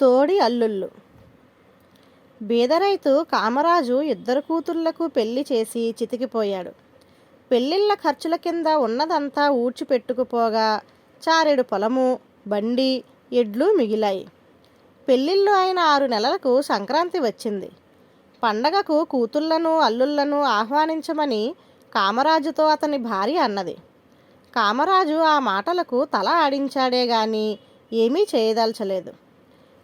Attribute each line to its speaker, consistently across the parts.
Speaker 1: తోడి అల్లుళ్ళు. బీదరైతు కామరాజు ఇద్దరు కూతుళ్ళకు పెళ్ళి చేసి చితికిపోయాడు. పెళ్ళిళ్ళ ఖర్చుల కింద ఉన్నదంతా ఊడ్చిపెట్టుకుపోగా చారెడు పొలము బండి ఎడ్లు మిగిలాయి. పెళ్ళిళ్ళు అయిన ఆరు నెలలకు సంక్రాంతి వచ్చింది. పండగకు కూతుళ్ళను అల్లుళ్ళను ఆహ్వానించమని కామరాజుతో అతని భార్య అన్నది. కామరాజు ఆ మాటలకు తల ఆడించాడే గాని ఏమీ చేయదలచలేదు.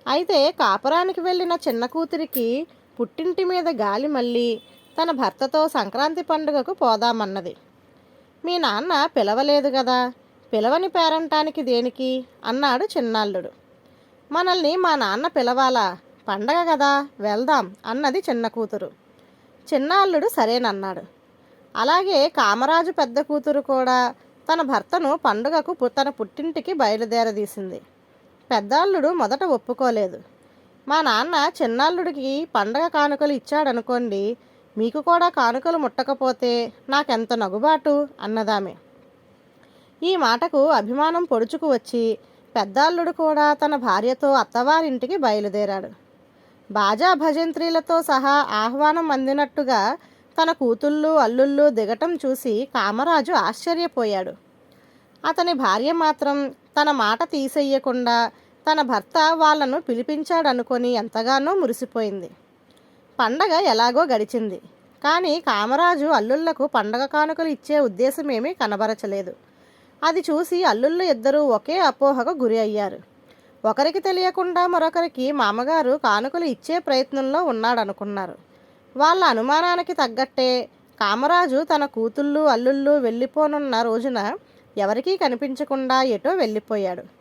Speaker 1: అయితే కాపురానికి వెళ్ళిన చిన్న కూతురికి పుట్టింటి మీద గాలి మళ్ళీ తన భర్తతో సంక్రాంతి పండుగకు పోదామన్నది. మీ నాన్న పిలవలేదు కదా పిలవని పేరంటానికి దేనికి? అన్నాడు చిన్నాల్లుడు. మనల్ని మా నాన్న పిలవాలా? పండగ కదా వెళ్దాం అన్నది చిన్న కూతురు. చిన్నాల్లుడు సరేనన్నాడు. అలాగే కామరాజు పెద్ద కూతురు కూడా తన భర్తను పండుగకు పు- తన పుట్టింటికి బయలుదేరదీసింది. పెద్దాళ్ళుడు మొదట ఒప్పుకోలేదు. మా నాన్న చిన్నాళ్ళుడికి పండగ కానుకలు ఇచ్చాడనుకోండి మీకు కూడా కానుకలు ముట్టకపోతే నాకెంత నగుబాటు? అన్నదామె. ఈ మాటకు అభిమానం పొడుచుకు వచ్చి పెద్దాళ్ళుడు కూడా తన భార్యతో అత్తవారింటికి బయలుదేరాడు. బాజా భజంత్రీలతో సహా ఆహ్వానం అందినట్టుగా తన కూతుళ్ళు అల్లుళ్ళు దిగటం చూసి కామరాజు ఆశ్చర్యపోయాడు. అతని భార్య మాత్రం తన మాట తీసేయకుండా తన భర్త వాళ్ళను పిలిపించాడనుకొని ఎంతగానో మురిసిపోయింది. పండగ ఎలాగో గడిచింది. కానీ కామరాజు అల్లుళ్ళకు పండగ కానుకలు ఇచ్చే ఉద్దేశమేమీ కనబరచలేదు. అది చూసి అల్లుళ్ళు ఇద్దరూ ఒకే అపోహకు గురి అయ్యారు. ఒకరికి తెలియకుండా మరొకరికి మామగారు కానుకలు ఇచ్చే ప్రయత్నంలో ఉన్నాడనుకున్నారు. వాళ్ళ అనుమానానికి తగ్గట్టే కామరాజు తన కూతుళ్ళు అల్లుళ్ళు వెళ్ళిపోనున్న రోజున ఎవరికీ కనిపించకుండా ఎటో వెళ్ళిపోయాడు.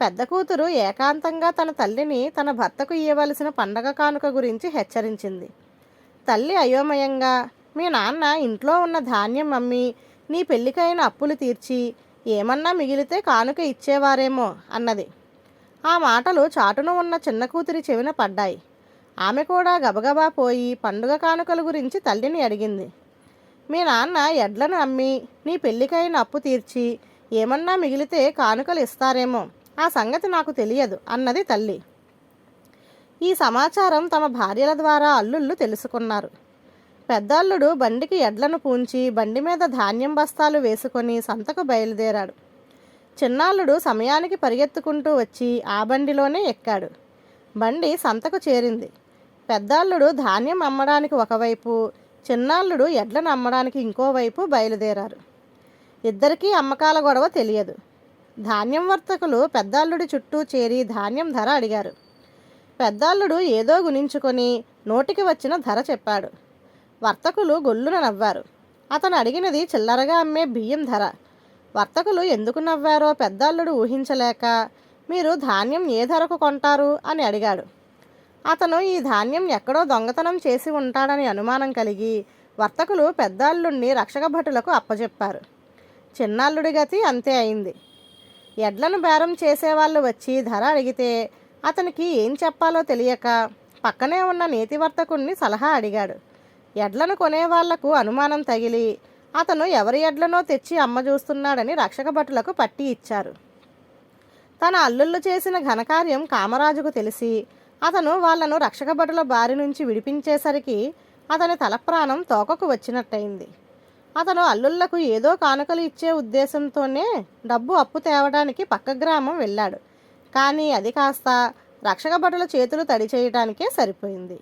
Speaker 1: పెద్ద కూతురు ఏకాంతంగా తన తల్లిని తన భర్తకు ఇవ్వవలసిన పండగ కానుక గురించి హెచ్చరించింది. తల్లి అయోమయంగా మీ నాన్న ఇంట్లో ఉన్న ధాన్యం అమ్మి నీ పెళ్ళికైన అప్పులు తీర్చి ఏమన్నా మిగిలితే కానుక ఇచ్చేవారేమో అన్నది. ఆ మాటలు చాటున ఉన్న చిన్న కూతురి చెవిన పడ్డాయి. ఆమె కూడా గబగబా పోయి పండుగ కానుకల గురించి తల్లిని అడిగింది. మీ నాన్న ఎడ్లను అమ్మి నీ పెళ్ళికైన అప్పు తీర్చి ఏమన్నా మిగిలితే కానుకలు ఇస్తారేమో ఆ సంగతి నాకు తెలియదు అన్నది తల్లి. ఈ సమాచారం తమ భార్యల ద్వారా అల్లుళ్ళు తెలుసుకున్నారు. పెద్దల్లుడు బండికి ఎడ్లను పూంచి బండి మీద ధాన్యం బస్తాలు వేసుకొని సంతకు బయలుదేరాడు. చిన్నాళ్ళుడు సమయానికి పరిగెత్తుకుంటూ వచ్చి ఆ బండిలోనే ఎక్కాడు. బండి సంతకు చేరింది. పెద్దాళ్ళుడు ధాన్యం అమ్మడానికి ఒకవైపు చిన్నాళ్ళుడు ఎడ్లను అమ్మడానికి ఇంకోవైపు బయలుదేరారు. ఇద్దరికీ అమ్మకాల గొడవ తెలియదు. ధాన్యం వర్తకులు పెద్దాళ్ళుడి చుట్టూ చేరి ధాన్యం ధర అడిగారు. పెద్దాళ్ళుడు ఏదో గుణించుకొని నోటికి వచ్చిన ధర చెప్పాడు. వర్తకులు గొల్లున నవ్వారు. అతను అడిగినది చిల్లరగా అమ్మే బియ్యం ధర. వర్తకులు ఎందుకు నవ్వారో పెద్దాళ్ళుడు ఊహించలేక మీరు ధాన్యం ఏ ధరకు కొంటారు? అని అడిగాడు. అతను ఈ ధాన్యం ఎక్కడో దొంగతనం చేసి ఉంటాడని అనుమానం కలిగి వర్తకులు పెద్దాళ్ళుణ్ణి రక్షక భటులకు అప్పచెప్పారు చిన్నాళ్ళుడి గతి అంతే అయింది. ఎడ్లను బేరం చేసేవాళ్ళు వచ్చి ధర అడిగితే అతనికి ఏం చెప్పాలో తెలియక పక్కనే ఉన్న నీతివర్తకుణ్ణి సలహా అడిగాడు. ఎడ్లను కొనేవాళ్ళకు అనుమానం తగిలి అతను ఎవరి ఎడ్లనో తెచ్చి అమ్మ చూస్తున్నాడని రక్షక భటులకు పట్టి ఇచ్చారు. తన అల్లుళ్ళు చేసిన ఘనకార్యం కామరాజుకు తెలిసి అతను వాళ్ళను రక్షక భటుల బారి నుంచి విడిపించేసరికి అతని తలప్రాణం తోకకు వచ్చినట్టయింది. అతను అల్లుళ్ళకు ఏదో కానుకలు ఇచ్చే ఉద్దేశంతోనే డబ్బు అప్పు తేవడానికి పక్క గ్రామం వెళ్ళాడు. కానీ అది కాస్త రక్షక భటుల చేతులు తడి చేయడానికే సరిపోయింది.